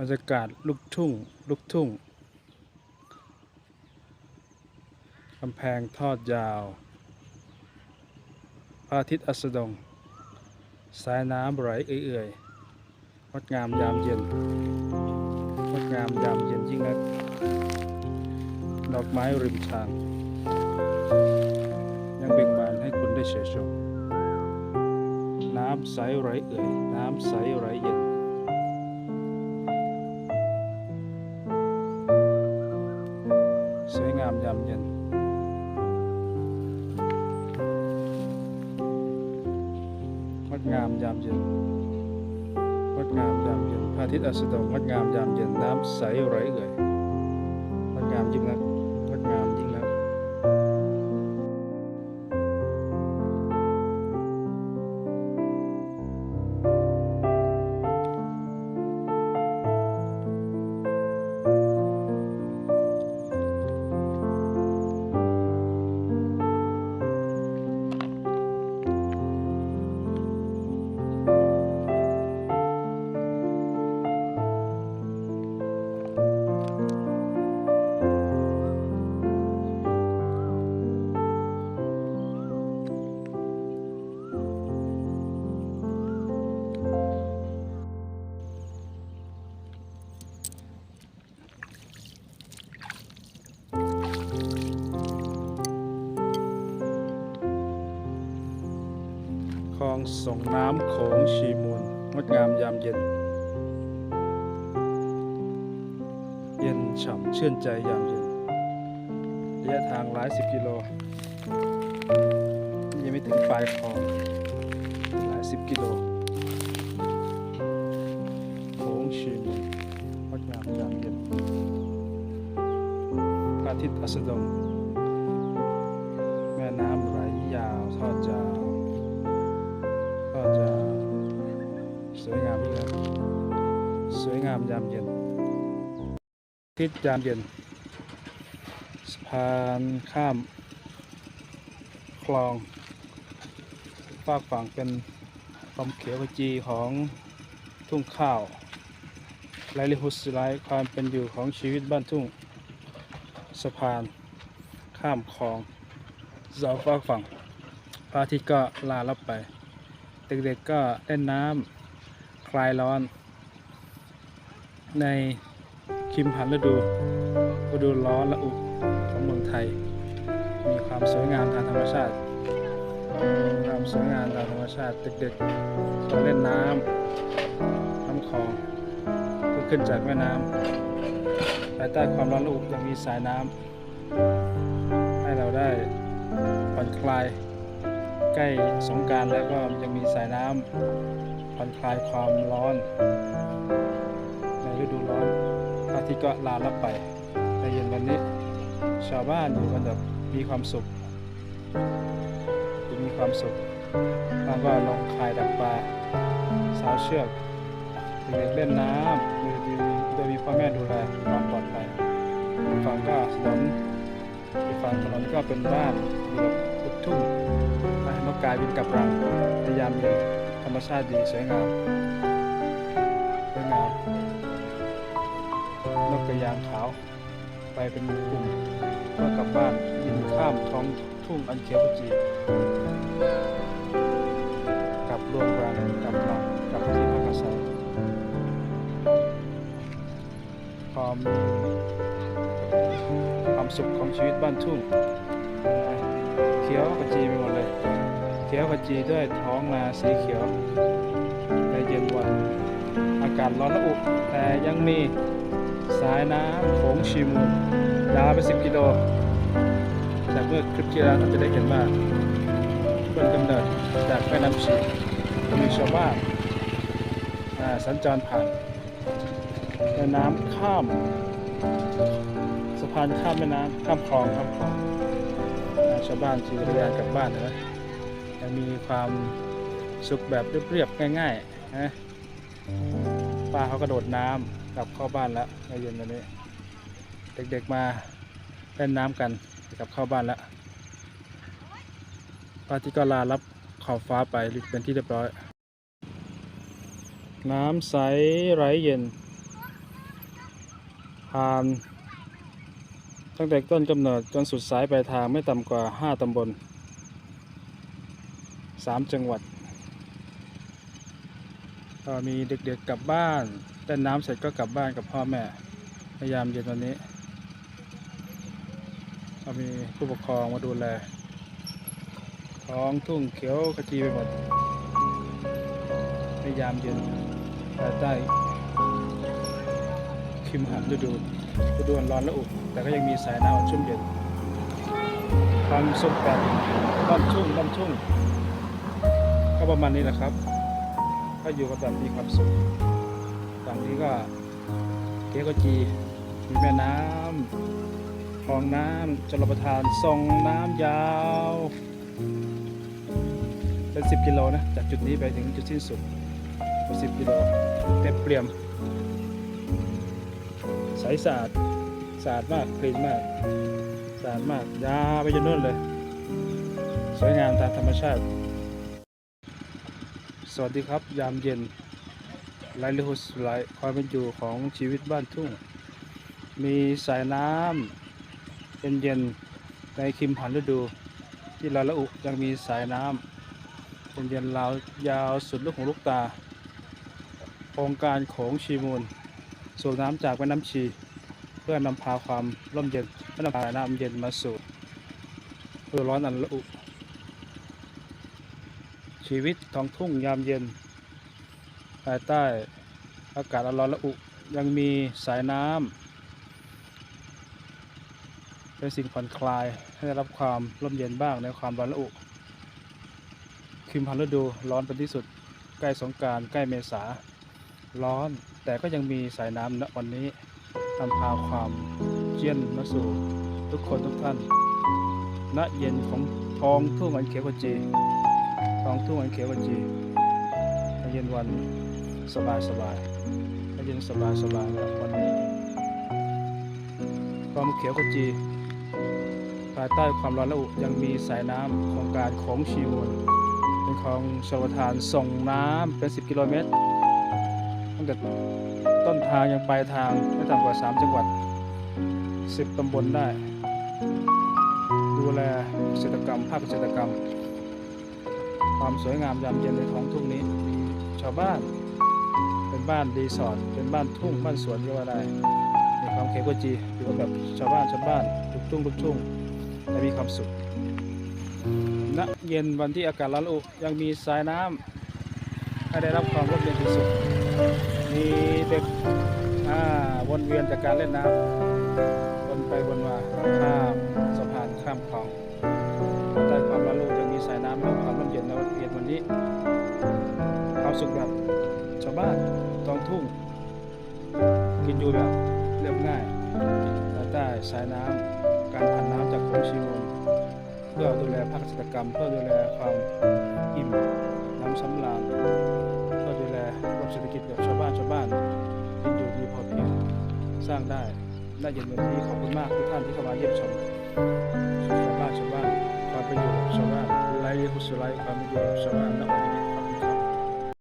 บรรยากาศลูกทุ่งลูกทุ่งกำแพงทอดยาวพระอาทิตย์อัสดง สายน้ำไหลเอื่อยๆงดงามยามเย็นงดงามยามเย็นยิ่งนัก ดอกไม้ริมทาง ยังเบ่งบานให้คุณได้เฉยชม น้ำใสไหลเอื่อย น้ำใสไหลเย็นามยามเย็นงดงามยามเย็นงดงามยามเย็นพระอาทิตย์อัสดงงดงามยามเย็นน้ำใสไหลเอื่อย คลองส่งน้ำโขงชีมูลงดงามยามเย็น เย็นฉ่ำชื่นใจยามเย็นระยะทางหลายสิบกิโล ยังไม่ถึงปลายคลองหลายสิบกิโลโขงชีมูลงดงามยามเย็นพระอาทิตย์อัสดงามยามเย็นทิศยามเย็นสะพานข้าม คลองฝากฝั่งเป็นความเขียวขจีของทุ่งข้าวไลลิฮุสไลความเป็นอยู่ของชีวิตบ้านทุ่งสะพานข้ามคลองเสาฝากฝั่งพระอาทิตย์ก็ลาลับไป เด็กๆก็เล่นน้ำคลายร้อน ในคิมพันฤดูฤดูร้อนและอุของเมืองไทย มีความสวยงามทางธรรมชาติ ความสวยงามทางธรรมชาติเด็กๆก็เล่นน้ำน้ำคลองเพื่อขึ้นจากแม่น้ำภายใต้ความร้อนและอุยังมีสายน้ำให้เราได้ผ่อนคลาย ใกล้สงการแล้วก็ยังมีสายน้ำผ่อนคลายความร้อน ทิตย์ก็ลาลับไปในเย็นวันนี้ ชาวบ้านอยู่กันแบบมีความสุขมีความสุขบางก็ลงคายดักปลาสาวเชือกเด็กเล่นน้ำโดยมีโดยมีพ่อแม่ดูแลความปลอดภัยอีกฝั่งก็ถนนอีกฝั่งถนนก็เป็นบ้านอยู่แบบลูกทุ่งให้นกกายบินกลับรังในยามเย็นธรรมชาติดีสวยงามสวยงาม กระยางขาว ไปเป็นกลุ่มเพื่อกลับบ้านบินข้ามท้องทุ่งอันเขียวขจีกลับรวมรังกลับหนองกลับที่พักอาศัยพอมีความสุขของชีวิตบ้านทุ่งเขียวขจีไปหมดเลยเขียวขจีด้วยท้องนาสีเขียวในเย็นวันอากาศร้อนระอุแต่ยังมี สายน้ำโขงชีมูลยาวไป 10 กิโล จากเมื่อคลิปที่แล้วเราจะได้เห็นว่าต้นกำเนิดจากแม่น้ำชีมีชาวบ้านสัญจรผ่านแม่น้ำข้ามสะพานข้ามแม่น้ำข้ามคลองข้ามคลองชาวบ้านขี่จักรยานกลับบ้านนะยังมีความสุขแบบเรียบๆง่ายๆนะป้าเขากระโดดน้ำกลับเข้าบ้านแล้ว ในเย็นวันนี้ เด็กๆมาเล่นน้ำกันกลับเข้าบ้านแล้วป้าที่ก็ลารับขอบฟ้าไปเป็นที่เรียบร้อย น้ำใสไร้เย็น ผ่าน ตั้งแต่ต้นกำเนิดจนสุดสายปลายทางไม่ต่ำกว่า 5ตำบล 3 จังหวัด ก็มีเด็กๆกลับบ้าน เล่นน้ำเสร็จก็กลับบ้านกับพ่อแม่พยายามเย็นวันนี้ก็มีผู้ปกครองมาดูแลท้องทุ่งเขียวขจีไปหมดพยายามเย็นภายใต้คิมหันฤดูฤดูร้อนและอุแต่ก็ยังมีสายน้ำชุ่มเย็นความสุขแบบบ้านทุ่งบ้านทุ่งก็ประมาณนี้แหละครับ ก็อยู่กันแบบมีความสุข ฝั่งนี้ก็เก๊กจีมีแม่น้ำคลองน้ำจลประทานส่งน้ำยาว เป็น 10 กิโลนะ จากจุดนี้ไปถึงจุดสิ้นสุด 10 กิโลเต็มเปี่ยม ใสสะอาดสะอาดมากคลีนมากสะอาดมากยาวไปจนนู่นเลย สวยงามตามธรรมชาติ สวัสดีครับยามเย็น ไลฟ์ลิฮุสไลความเป็นอยู่ของชีวิตบ้านทุ่ง มีสายน้ำเย็นๆในคิมหันฤดู ที่ลาละอุยังมีสายน้ำเย็นๆลาวยาวสุดลูกหูลูกตาโครงการโขงชีมูล สูบน้ำจากแม่น้ำชี เพื่อนำพาความร่มเย็นเพื่อนำพาน้ำเย็นมาสู่ฤดูร้อนอันละอุ ชีวิตท้องทุ่งยามเย็นภายใต้ อากาศร้อนละอุยังมีสายน้ำเป็นสิ่งผ่อนคลายให้ได้รับความร่มเย็นบ้างในความร้อนละอุคิมพันฤดูร้อนเป็นที่สุดใกล้สงการใกล้เมษาร้อน แต่ก็ยังมีสายน้ำณวันนี้นำพาความเย็นมาสู่ทุกคนทุกท่านณเย็นของท้องทุ่งอันเขียวขจีท้องทุ่งอันเขียวขจีเย็นวันสบายสบาย เย็นสบายสบายแบบวันนี้ ความเขียวขจี ภายใต้ความร้อนระอุยังมีสายน้ำโครงการของชีวนเป็นของชลประทานส่งน้ำเป็น 10 กิโลเมตรตั้งแต่ต้นทางยังปลายทางไม่ต่ำกว่า 3 จังหวัด 10 ตำบลได้ ดูแลเกษตรกรรมภาคเกษตรกรรม ความสวยงามยามเย็นในท้องทุ่งนี้มีชาวบ้าน เป็นบ้านรีสอร์ทเป็นบ้านทุ่งบ้านสวนก็ว่าได้มีความเขียวขจีอยู่กันแบบชาวบ้านชาวบ้านทุกทุ่งทุกทุ่งและมีความสุขณเย็นวันที่อากาศร้อนอุยังมีสายน้ำให้ได้รับความร่มเย็นที่สุดมีเด็กวนเวียนจากการเล่นน้ำวนไปวนมาข้ามสะพานข้ามคลองใต้ความร้อนอุยังมีสายน้ำให้ความร่มเย็นในวันเย็นวันนี้ สุขแบบชาวบ้านท้องทุ่ง กินอยู่แบบเรียบง่ายภายใต้สายน้ำการผ่านน้ำจากโขงชีมูลเพื่อดูแลภาคเกษตรกรรม เพื่อดูแลความอิ่มน้ำสำราญเพื่อดูแลระบบเศรษฐกิจแบบชาวบ้านชาวบ้านกินอยู่ดีพอเพียงสร้างได้ได้เย็นวันนี้ขอบคุณมากทุกท่านที่เข้ามาเยี่ยมชมชาวบ้านชาวบ้านความเป็นอยู่ชาวบ้านไลฟ์คุสุไลฟ์ความเป็นอยู่ชาวบ้านณวันนี้